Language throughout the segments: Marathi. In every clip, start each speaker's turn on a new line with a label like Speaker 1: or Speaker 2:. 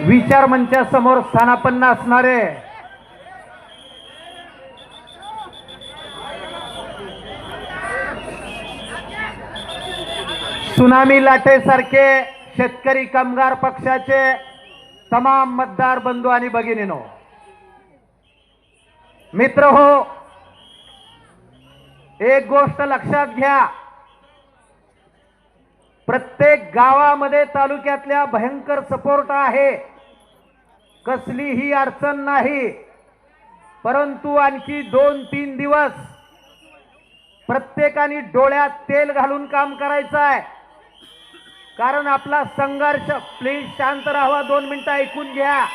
Speaker 1: विचार मंचासमोर स्थानापन्न असणारे सुनामी लाटेसारखे शेतकरी कामगार पक्षाचे तमाम मतदार बंधू आणि भगिनीनो मित्र हो एक गोष्ट लक्षात घ्या. प्रत्येक गावामध्ये तालुक्यातल्या भयंकर सपोर्ट आहे. कसलीही अडचण नाही. परंतु आणखी दोन तीन दिवस प्रत्येकाने डोळ्यात तेल घालून काम करायचं आहे. कारण आपला संघर्ष प्लीज शांत राहावा दोन मिनिटं ऐकून घ्या.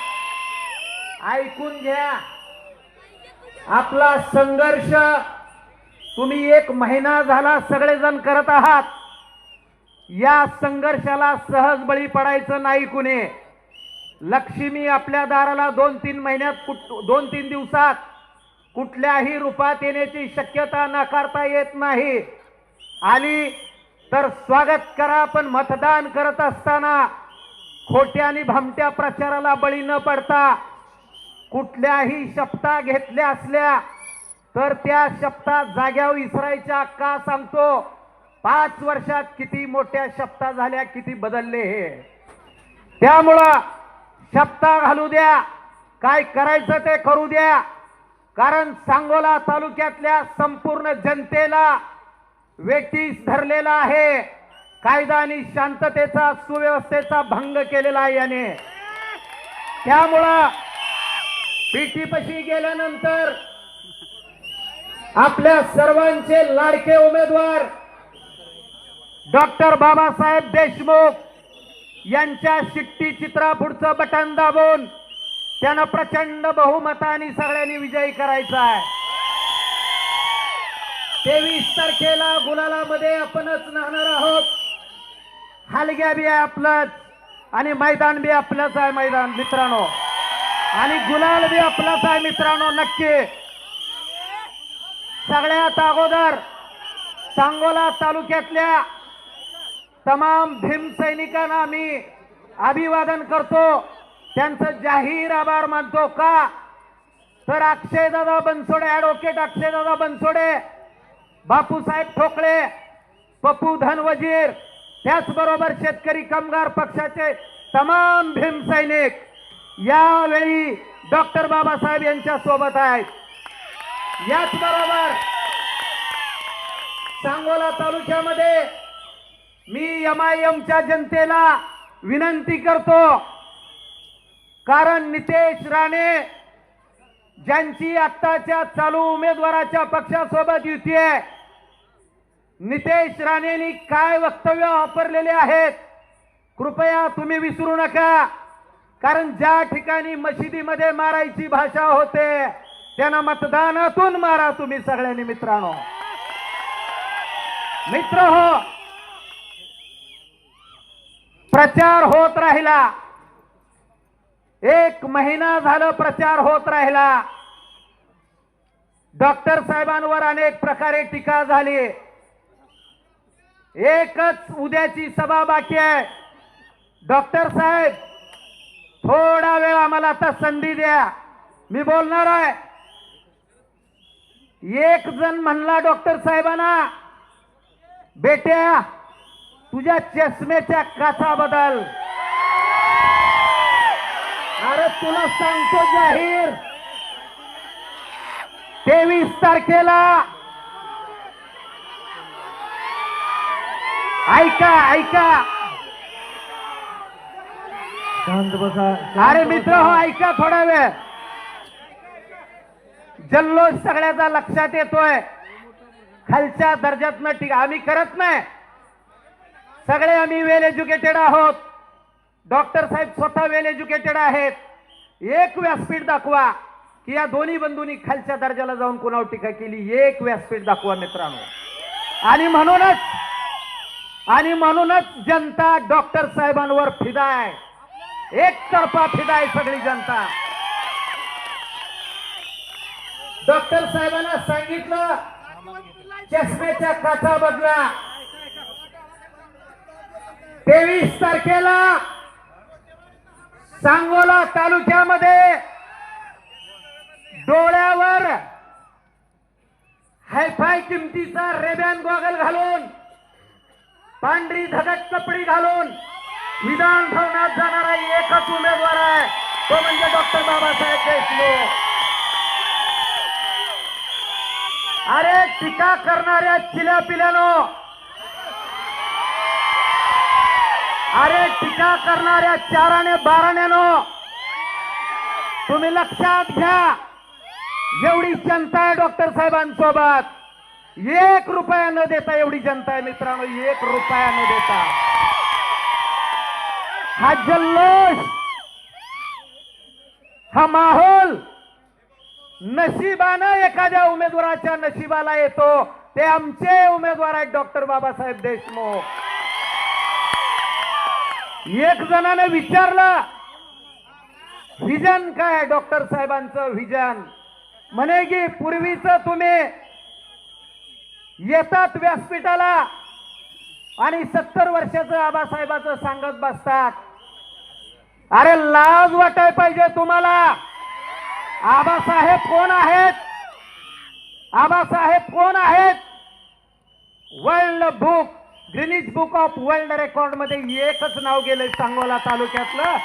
Speaker 1: ऐकून घ्या. आपला संघर्ष तुम्ही एक महिना झाला सगळेजण करत आहात. या संघर्षाला सहज बळी पडायचं नाही कुणी. लक्ष्मी आपल्या दाराला दोन तीन महिन्यात कुठ दोन तीन दिवसात कुठल्याही रूपात येण्याची शक्यता नाकारता येत नाही. आली तर स्वागत करा पण मतदान करत असताना खोट्या आणि भामट्या प्रचाराला बळी न पडता कुठल्याही शपथा घेतल्या असल्या तर त्या शपथा जाग्यावर विसरायच्या का सांगतो? पाच वर्षात किती मोठ्या शप्ता झाल्या किती बदलले हे. त्यामुळं शप्ता घालू द्या. काय करायचं ते करू द्या. कारण सांगोला तालुक्यातल्या संपूर्ण जनतेला वेटीस धरलेला आहे. कायदा आणि शांततेचा सुव्यवस्थेचा भंग केलेला आहे याने. त्यामुळं पीटीपशी गेल्यानंतर आपल्या सर्वांचे लाडके उमेदवार डॉक्टर बाबासाहेब देशमुख यांच्या शिट्टी चित्रापुढचं बटन दाबून त्यानं प्रचंड बहुमताने सगळ्यांनी विजयी करायचा आहे. तेवीस तारखेला गुलालामध्ये आपणच राहणार आहोत. हलग्या बी आहे आपलंच आणि मैदान बी आपलंच आहे मैदान मित्रांनो. आणि गुलाल बी आपलाच आहे मित्रांनो नक्की. सगळ्यात अगोदर सांगोला तालुक्यातल्या तमाम भीमसैनिकांना आम्ही अभिवादन करतो. त्यांचं जाहीर आभार मानतो का? तर अक्षयदादा बनसोडे ॲडव्होकेट अक्षयदादा बनसोडे बापूसाहेब ठोकळे पप्पू धनवजीर त्याचबरोबर शेतकरी कामगार पक्षाचे तमाम भीमसैनिक यावेळी डॉक्टर बाबासाहेब यांच्या सोबत आहेत. याचबरोबर सांगोला तालुक्यामध्ये मी एम आय एमच्या जनतेला विनंती करतो. कारण नितेश राणे ज्यांची आत्ताच्या चालू उमेदवाराच्या पक्षासोबत युती आहे नितेश राणेंनी काय वक्तव्य वापरलेले आहेत कृपया तुम्ही विसरू नका. कारण ज्या ठिकाणी मशिदीमध्ये मारायची भाषा होते त्यांना मतदानातून मारा तुम्ही सगळ्यांनी मित्रांनो. मित्र हो प्रचार होत राहिला. एक महिना झालं प्रचार होत राहिला. डॉक्टर साहेबांवर अनेक प्रकारे टीका झाली. एकच उद्याची सभा बाकी आहे. डॉक्टर साहेब थोडा वेळ आम्हाला आता संधी द्या. मी बोलणार आहे. एक जण म्हणला डॉक्टर साहेबांना बेट्या तुझ्या चष्म्याच्या काचा बदल अरे तुला सांगतो जाहीर. तेवीस तारखेला. ऐका ऐका.
Speaker 2: शांत बसा.
Speaker 1: अरे मित्र हो ऐका थोडा वेळ. जल्लोष सगळ्याचा लक्षात येतोय. खालच्या दर्जातनं टीका आम्ही करत नाही. सगळे आम्ही वेल एज्युकेटेड आहोत. डॉक्टर साहेब स्वतः वेल एज्युकेटेड आहेत. एक व्यासपीठ दाखवा की या दोन्ही बंधूंनी खालच्या दर्जाला जाऊन कुणावर टीका केली? एक व्यासपीठ दाखवा मित्रांनो. आणि म्हणूनच आणि म्हणूनच जनता डॉक्टर साहेबांवर फिदा आहे. एकतर्फा फिदा आहे सगळी जनता. डॉक्टर साहेबांना सांगितलं चष्म्याच्या काचा बदला. तेवीस तारखेला सांगोला तालुक्यामध्ये डोळ्यावर हायफाय किमतीचा रेबॅन गॉगल घालून पांढरी धगट कपडी घालून विधान भवनात जाणारा एकच उमेदवार आहे. तो म्हणजे डॉक्टर बाबासाहेब देशमुख. अरे टीका करणाऱ्या चिल्या पिल्यानो अरे टीका करणाऱ्या चाराने बाराण्यानो तुम्ही लक्षात घ्या. एवढी जनता आहे डॉक्टर साहेबांसोबत. एक रुपया न देता एवढी जनता आहे मित्रांनो एक रुपया न देता. हा जल्लोष हा माहोल नशिबानं एखाद्या उमेदवाराच्या नशिबाला येतो. ते आमचे उमेदवार आहेत डॉक्टर बाबासाहेब देशमुख. एक जणाने विचारलं व्हिजन काय डॉक्टर साहेबांचं व्हिजन म्हणे की पूर्वीच तुम्ही येतात व्यासपीठाला आणि सत्तर वर्षाचं आबासाहेबाचं सांगत बसतात. अरे लाज वाटाय पाहिजे तुम्हाला. आबासाहेब कोण आहेत? आबासाहेब कोण आहेत? World book Guinness book of world रेकॉर्डमध्ये एकच नाव गेलंय सांगोला तालुक्यातलं.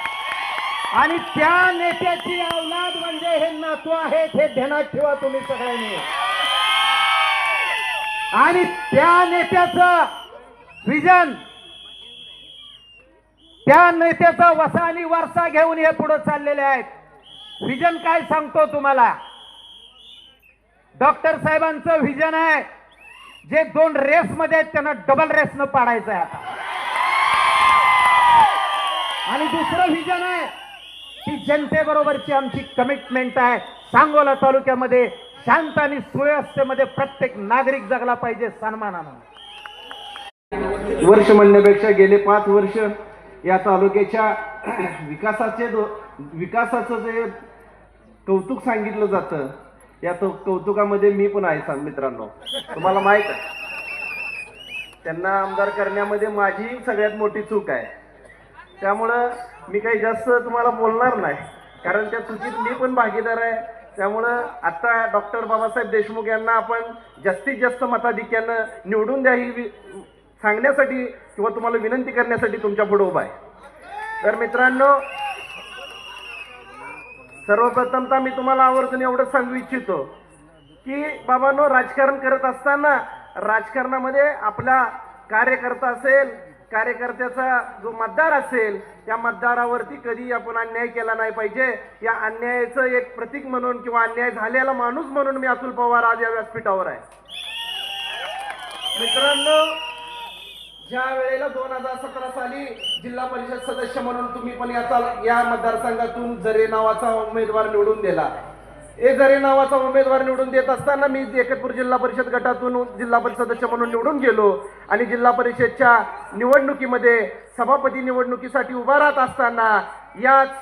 Speaker 1: आणि त्या नेत्याची अवलाद म्हणजे हे नातू आहेत हे ध्यानात ठेवा तुम्ही सगळ्यांनी. आणि त्या नेत्याचं विजन त्या नेत्याचा वसा आणि वारसा घेऊन हे पुढे चाललेले आहेत. विजन काय सांगतो तुम्हाला? डॉक्टर साहेबांचं विजन आहे. जे दोन रेस मध्ये आहेत त्यांना डबल रेस न पाडायचं आहे आता. आणि दुसरं विजन आहे की जनतेबरोबरची आमची कमिटमेंट आहे. सांगोला तालुक्यामध्ये शांत आणि सुव्यवस्थेमध्ये प्रत्येक नागरिक जगला पाहिजे सन्मानानं.
Speaker 3: वर्ष म्हणण्यापेक्षा गेले पाच वर्ष या तालुक्याच्या विकासाचे विकासाचं जे कौतुक सांगितलं जातं या तो कौतुकामध्ये मी पण आहे सांग मित्रांनो. तुम्हाला माहीत आहे. त्यांना आमदार करण्यामध्ये माझी सगळ्यात मोठी चूक आहे. त्यामुळं मी काही जास्त तुम्हाला बोलणार नाही. कारण त्या चुकीत मी पण भागीदार आहे. त्यामुळं आता डॉक्टर बाबासाहेब देशमुख यांना आपण जास्तीत जास्त मताधिक्यानं निवडून द्या ही वि- सांगण्यासाठी किंवा तुम्हाला विनंती करण्यासाठी तुमच्यापुढे उभा आहे. तर मित्रांनो सर्वप्रथमतः मी तुम्हाला आवर्जून एवढंच सांगू इच्छितो की बाबांनो राजकारण करत असताना राजकारणामध्ये आपला कार्यकर्ता असेल कार्यकर्त्याचा जो मतदार असेल त्या मतदारावरती कधी आपण अन्याय केला नाही पाहिजे. या अन्यायाचं एक प्रतीक म्हणून किंवा अन्याय झालेला माणूस म्हणून मी अतुल पवार आज या व्यासपीठावर आहे. मित्रांनो ज्या वेळेला दोन हजार सतरा साली जिल्हा परिषद सदस्य म्हणून तुम्ही पण याचा या मतदारसंघातून जरे नावाचा उमेदवार निवडून दिला. ए जरे नावाचा उमेदवार निवडून देत असताना मी एकतपूर जिल्हा परिषद गटातून जिल्हा परिषद सदस्य म्हणून निवडून गेलो आणि जिल्हा परिषदच्या निवडणुकीमध्ये सभापती निवडणुकीसाठी उभा राहत असताना याच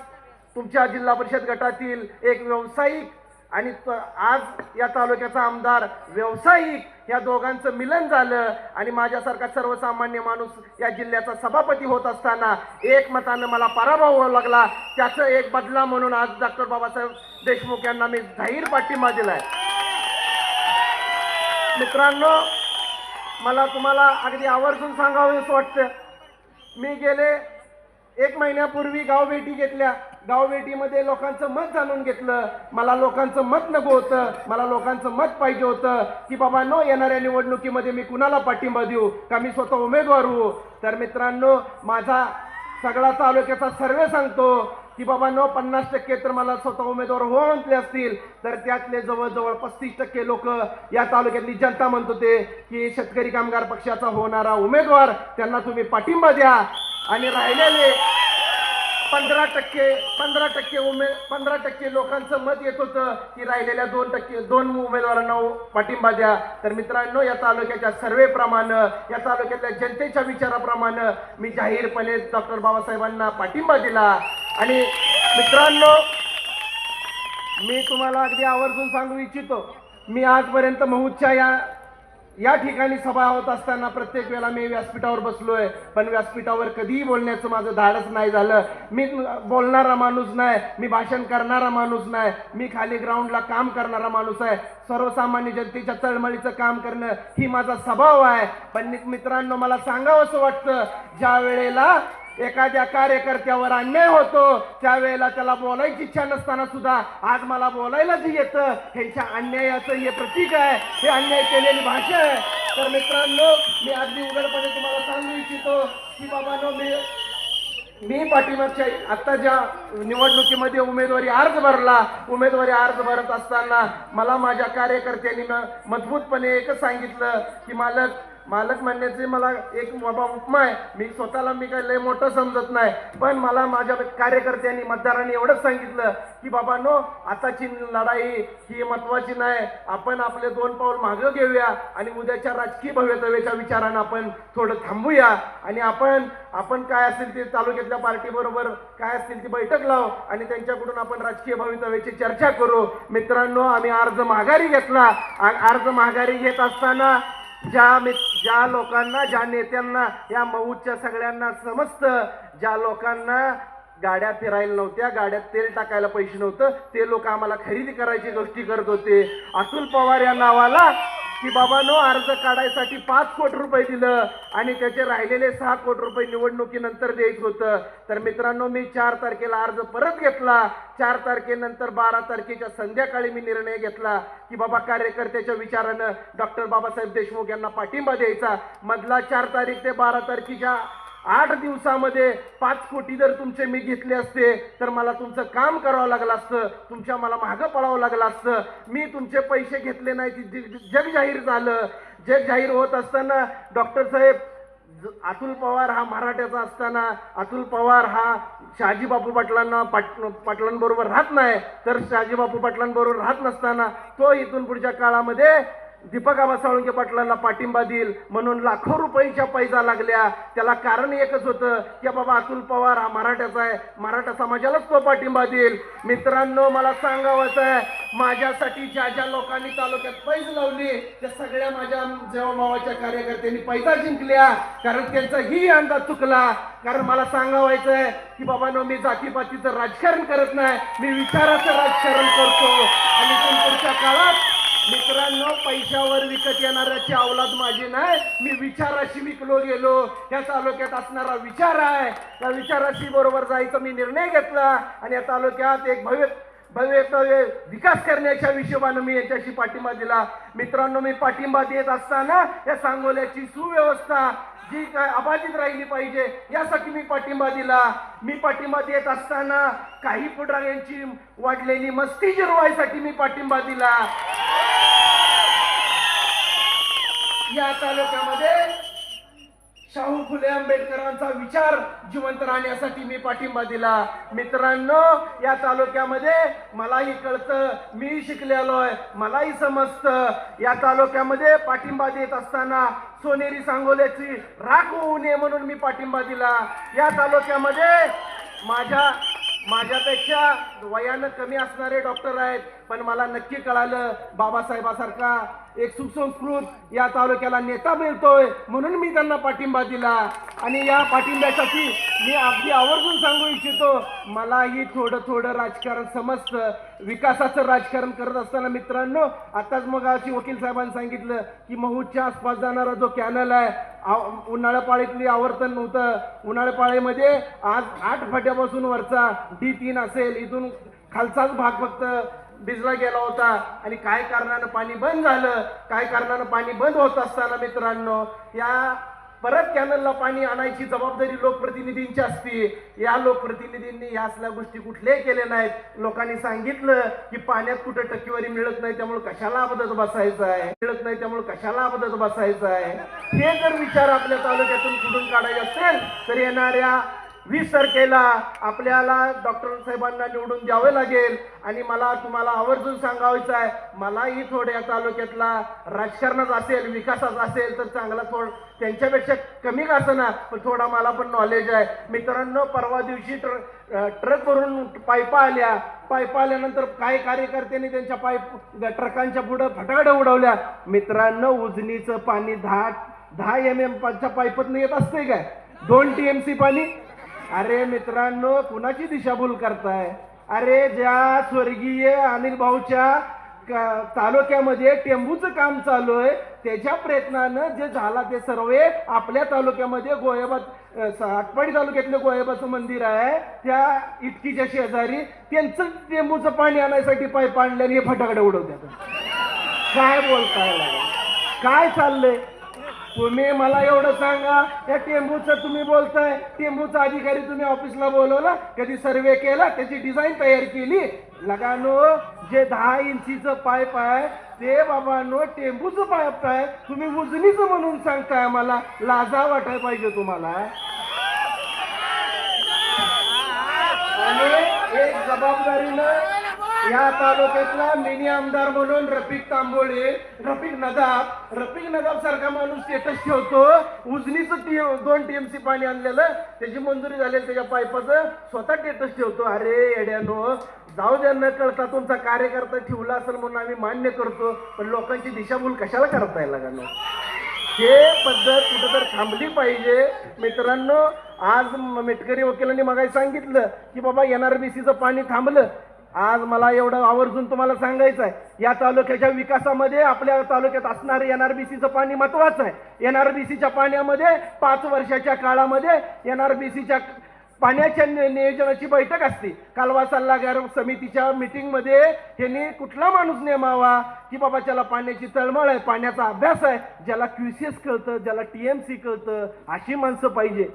Speaker 3: तुमच्या जिल्हा परिषद गटातील एक व्यावसायिक आणि आज या तालुक्याचा आमदार व्यावसायिक या दोघांचं मिलन झालं आणि माझ्यासारखा सर्वसामान्य माणूस या जिल्ह्याचा सभापती होत असताना एकमतानं मला पराभव व्हावा लागला. त्याचं एक बदला म्हणून आज डॉक्टर बाबासाहेब देशमुख यांना मी जाहीर पाठिंबा दिलाय. मित्रांनो मला तुम्हाला अगदी आवर्जून सांगावं असं वाटतं. मी गेले एक महिन्यापूर्वी गावभेटी घेतल्या. गावभेटीमध्ये लोकांचं मत जाणून घेतलं. मला लोकांचं मत नको होतं. मला लोकांचं मत पाहिजे होतं की बाबा न येणाऱ्या निवडणुकीमध्ये मी कुणाला पाठिंबा देऊ? का मी स्वतः उमेदवार होऊ? तर मित्रांनो माझा सगळा तालुक्याचा सर्वे सांगतो की बाबा न पन्नास टक्के तर मला स्वतः उमेदवार हो म्हटले असतील. तर त्यातले जवळजवळ पस्तीस टक्के लोक या तालुक्यातली जनता म्हणत होते की शेतकरी कामगार पक्षाचा होणारा उमेदवार त्यांना तुम्ही पाठिंबा द्या. आणि राहिलेले पंधरा टक्के पंधरा टक्के उमे पंधरा टक्के लोकांचं मत येत होतं की राहिलेल्या दोन टक्के दोन उमेदवारांना पाठिंबा द्या. तर मित्रांनो या तालुक्याच्या सर्वेप्रमाणे या तालुक्यातल्या जनतेच्या विचाराप्रमाणे मी जाहीरपणे डॉक्टर बाबासाहेबांना पाठिंबा दिला. आणि मित्रांनो मी तुम्हाला अगदी आवर्जून सांगू इच्छितो मी आजपर्यंत महूदच्या या या ठिकाणी सभा होत असताना प्रत्येक वेळेला मी व्यासपीठावर बसलोय. पण व्यासपीठावर कधीही बोलण्याचं माझं धाडस नाही झालं. मी बोलणारा माणूस नाही मी भाषण करणारा माणूस नाही मी खाली ग्राउंडला काम करणारा माणूस आहे. सर्वसामान्य जनतेच्या चळमळीचं काम करणं ही माझा स्वभाव आहे. पण मित्रांनो मला सांगावं असं वाटतं ज्या वेळेला एखाद्या कार्यकर्त्यावर अन्याय होतो त्यावेळेला त्याला बोलायची इच्छा नसताना सुद्धा आज मला बोलायला जे येतं. ह्यांच्या अन्यायाचं हे प्रतीक आहे. हे अन्याय केलेली भाषा आहे. तर मित्रांनो मी अगदी उघडपणे तुम्हाला सांगू इच्छितो की बाबांनो मी मी पाठीमागच्या आत्ता ज्या निवडणुकीमध्ये उमेदवारी अर्ज भरला उमेदवारी अर्ज भरत असताना मला माझ्या कार्यकर्त्यांनी मजबूतपणे एकच सांगितलं की मालक मालक म्हणण्याचे मला एक बाबा उपमा आहे. मी स्वतःला मी काय लय मोठं समजत नाही. पण मला माझ्या कार्यकर्त्यांनी मतदारांनी एवढंच सांगितलं की बाबा नो आताची लढाई ही महत्वाची नाही. आपण आपले दोन पाऊल मागं घेऊया आणि उद्याच्या राजकीय भव्यतव्याच्या विचारानं आपण थोडं थांबूया. आणि आपण आपण काय असेल ते तालुक्यातल्या पार्टीबरोबर काय असतील ती बैठक लावू आणि त्यांच्याकडून आपण राजकीय भवितव्याची चर्चा करू. मित्रांनो आम्ही अर्ज माघारी घेतला अर्ज माघारी घेत असताना ज्या मित- ज्या लोकांना ज्या नेत्यांना या मऊच्या सगळ्यांना समजतं ज्या लोकांना गाड्या फिरायला नव्हत्या गाड्यात तेल टाकायला पैसे नव्हतं ते लोक आम्हाला खरेदी करायची गोष्टी करत होते. अतुल पवार या नावाला की बाबानो अर्ज काढायसाठी पाच कोटी रुपये दिलं आणि त्याचे राहिलेले सहा कोटी रुपये निवडणुकीनंतर द्यायचं होतं. तर मित्रांनो मी चार तारखेला अर्ज परत घेतला. चार तारखेनंतर बारा तारखेच्या संध्याकाळी मी निर्णय घेतला की बाबा कार्यकर्त्याच्या विचारानं डॉक्टर बाबासाहेब देशमुख यांना पाठिंबा द्यायचा. मधला चार तारीख ते बारा तारखेच्या आठ दिवसामध्ये पाच कोटी जर तुमचे मी घेतले असते तर मला तुमचं काम करावं लागलं असतं तुमच्या मला मागं पळावं लागलं असतं. मी तुमचे पैसे घेतले नाही ती जग जग जाहीर झालं. जग जाहीर होत असताना डॉक्टर साहेब ज- अतुल पवार हा मराठ्याचा असताना अतुल पवार हा शहाजी बापू पाटलांना पाट पाटलांबरोबर राहत नाही. तर शहाजी बापू पाटलांबरोबर राहत नसताना तो इथून पुढच्या काळामध्ये दीपक आबा साळुंके पाटलांना पाठिंबा देईल. म्हणून लाखो रुपयांच्या पैसा लागल्या. त्याला कारण एकच होतं की बाबा अतुल पवार हा मराठ्याचा आहे. मराठा समाजालाच तो पाठिंबा देईल. मित्रांनो मला सांगावंच आहे माझ्यासाठी ज्या ज्या लोकांनी तालुक्यात पैज लावली त्या सगळ्या माझ्या जेव्हा कार्यकर्त्यांनी पैसा जिंकल्या. कारण त्यांचा ही अंदाज चुकला. कारण मला सांगावायचं आहे की बाबांनो मी जातीपातीचं राजकारण करत नाही. मी विचाराचं राजकारण करतो. आणि इथून पुढच्या काळात मित्रांनो पैशावर विकत येणाऱ्याची अवलाद माझी नाही. मी विचाराशी विकलो गेलो. या तालुक्यात असणारा विचार आहे. त्या विचाराशी बरोबर जायचा मी निर्णय घेतला आणि या तालुक्यात एक भव्य भव्य विकास करण्याच्या हिशोबानं मी याच्याशी पाठिंबा दिला. मित्रांनो मी पाठिंबा देत असताना या सांगोल्याची सुव्यवस्था जी काय अबाधित राहिली पाहिजे यासाठी मी पाठिंबा दिला. मी पाठिंबा देत असताना काही पुढाऱ्यांची वाढलेली मस्ती जिरवायसाठी मी पाठिंबा दिला. या तालुक्यामध्ये शाहू फुले आंबेडकरांचा विचार जिवंत राहण्यासाठी मी पाठिंबा दिला. मित्रांनो या तालुक्यामध्ये मलाही कळतं मी शिकलेलो आहे मलाही समजतं. या तालुक्यामध्ये पाठिंबा देत असताना सोनेरी सांगोल्याची राख होऊ नये म्हणून मी पाठिंबा दिला. या तालुक्यामध्ये माझ्या माझ्यापेक्षा वयानं कमी असणारे डॉक्टर आहेत पण मला नक्की कळालं बाबासाहेबासारखा एक सुसंस्कृत या तालुक्याला नेता मिळतोय म्हणून मी त्यांना पाठिंबा दिला. आणि या पाठिंब्यासाठी मी अगदी आवर्जून सांगू इच्छितो मलाही थोडं थोडं राजकारण समजतं. विकासाचं राजकारण करत असताना मित्रांनो आताच मग अशी वकील साहेबांनी सांगितलं की महूच्या आसपास जाणारा जो कॅनल आहे उन्हाळ्यापाळीतली उन्हाळ्या पाळीतली आवर्तन नव्हतं. उन्हाळ्यापाळीमध्ये आज आठ फाट्यापासून वरचा डी तीन असेल इथून खालचाच भाग फक्त भिजला गेला होता. आणि काय कारणानं पाणी बंद झालं? काय कारणानं पाणी बंद होत असताना मित्रांनो या परत कॅनलला पाणी आणायची जबाबदारी लोकप्रतिनिधींची असते. या लोकप्रतिनिधींनी या असल्या गोष्टी कुठल्याही केल्या नाहीत. लोकांनी सांगितलं की पाण्यात कुठं टक्केवारी मिळत नाही त्यामुळे कशाला अबदत बसायचं आहे? मिळत नाही त्यामुळे कशाला अबदत बसायचं आहे? हे जर विचार आपल्या तालुक्यातून कुठून काढायचे असेल तर येणाऱ्या वीस तारखेला आपल्याला डॉक्टर साहेबांना निवडून द्यावे लागेल. आणि मला तुम्हाला आवर्जून सांगायचं आहे मलाही थोड्या तालुक्यातला राजकारणात असेल विकासात असेल तर चांगला थोड त्यांच्यापेक्षा कमी का ना पण थोडा मला पण नॉलेज आहे. मित्रांनो परवा दिवशी ट्र ट्रकवरून पायपा आल्या. पायपा आल्यानंतर काही कार्यकर्त्यांनी त्यांच्या पाईप ट्रकांच्या पुढं फटाकड्या उडवल्या. मित्रांनो उजनीचं पाणी दहा दहा एम एम च्या पाईपतनं येत असतंय काय? दोन टी एम सी पाणी अरे मित्रांनो कुणाची दिशाभूल करताय? अरे ज्या स्वर्गीय अनिल भाऊच्या तालुक्यामध्ये टेंबूचं काम चालू आहे त्याच्या प्रयत्नानं जे झाला ते सर्व आपल्या तालुक्यामध्ये गोयाबा आटपाडी तालुक्यातलं गोयाबाचं मंदिर आहे. त्या इटकीच्या शेजारी त्यांचं टेंबूचं पाणी आणायसाठी पाईप आणल्याने हे फटाकडे उडवतात. काय बोलताय? काय चाललंय? तुम्ही मला एवढं सांगा या टेंबूचं तुम्ही बोलताय. टेंबूचा अधिकारी तुम्ही ऑफिसला बोलवला कधी सर्वे केला त्याची डिझाईन तयार केली. लगानो जे दहा इंचीचं पाईप आहे ते बाबांनो टेंबूचं पाईप आहे. तुम्ही उजनीचं म्हणून सांगताय आम्हाला. लाजा वाटायला पाहिजे तुम्हाला. आणि एक जबाबदारीनं या तालुक्यातला मिनी आमदार म्हणून रफिक तांबोळे रफिक नदाब रफिक नदाब सारखा माणूस स्टेटस ठेवतो. उजनीच दोन टीएमसी पाणी आणलेलं. त्याची मंजुरी झालेली त्याच्या पाईपाचं स्वतः स्टेटस ठेवतो. अरे येड्यानो जाऊ द्या न कळता तुमचा कार्यकर्ता ठेवला असेल म्हणून आम्ही मान्य करतो. पण लोकांची दिशाभूल कशाला करताय लगानो हे पद्धत कुठं तर थांबली पाहिजे. मित्रांनो आज मेटकरी वकिलांनी मगाय सांगितलं की बाबा एनआरबीसीचं पाणी थांबलं. आज मला एवढं आवर्जून तुम्हाला सांगायचं आहे या तालुक्याच्या विकासामध्ये आपल्या तालुक्यात असणारे सीचं पाणी महत्वाचं आहे. एन आर बी सीच्या पाण्यामध्ये पाच वर्षाच्या काळामध्ये एन आर बी सीच्या पाण्याच्या नियोजनाची बैठक असते. कालवा सल्लागार समितीच्या मीटिंगमध्ये त्यांनी कुठला माणूस नेमावा की बाबा ज्याला पाण्याची तळमळ आहे पाण्याचा अभ्यास आहे ज्याला क्युसीएस कळतं ज्याला टी एम सी कळतं अशी माणसं पाहिजे.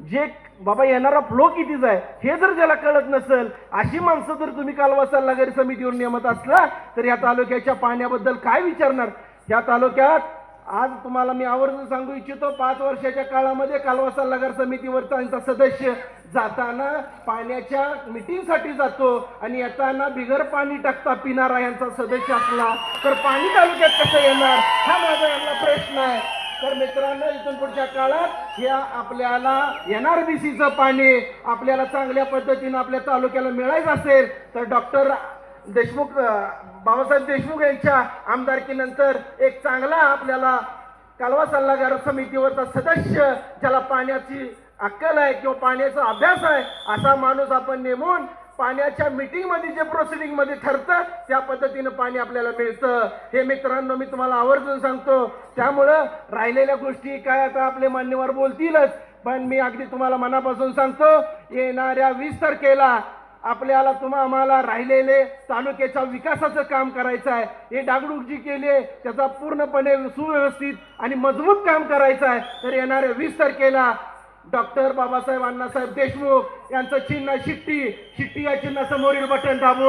Speaker 3: जे बाबा येणारा फ्लो कितीच आहे हे जर ज्याला कळत नसेल अशी माणसं जर तुम्ही कालवा सल्लागारी समितीवर नेमत असला तर या तालुक्याच्या पाण्याबद्दल काय विचारणार? या तालुक्यात आज तुम्हाला मी आवर्जून सांगू इच्छितो पाच वर्षाच्या काळामध्ये कालवा सल्लागार समितीवर त्यांचा सदस्य जाताना पाण्याच्या मिटिंगसाठी जातो आणि येताना बिगर पाणी टाकता पिणारा यांचा सदस्य असला. तर पाणी तालुक्यात कसं येणार? हा माझा यांना प्रश्न आहे. तर मित्रांनो इथून पुढच्या काळात या आपल्याला एनआरबीसीचं पाणी आपल्याला चांगल्या पद्धतीनं आपल्या तालुक्याला मिळायचं असेल तर डॉक्टर देशमुख बाबासाहेब देशमुख यांच्या आमदारकीनंतर एक चांगला आपल्याला कालवा सल्लागार समितीवरचा सदस्य ज्याला पाण्याची अक्कल आहे किंवा पाण्याचा अभ्यास आहे असा माणूस आपण नेमून पाण्याच्या मीटिंगमध्ये जे प्रोसिडिंगमध्ये ठरतं त्या पद्धतीनं पाणी आपल्याला मिळतं. हे मित्रांनो मी तुम्हाला आवर्जून सांगतो. त्यामुळं राहिलेल्या गोष्टी काय आता आपले मान्यवर बोलतीलच पण मी अगदी तुम्हाला मनापासून सांगतो येणाऱ्या वीस तारखेला आपल्याला तुम्हा आम्हाला राहिलेले तालुक्याच्या विकासाचं काम करायचं आहे. हे डागडूक जी केली आहे त्याचा पूर्णपणे सुव्यवस्थित आणि मजबूत काम करायचं आहे. तर येणाऱ्या वीस तारखेला डॉक्टर बाबासाहेब अण्णासाहेब देशमुख यांचं चिन्ह शिट्टी. शिट्टी या चिन्हासमोरील बटन दाबून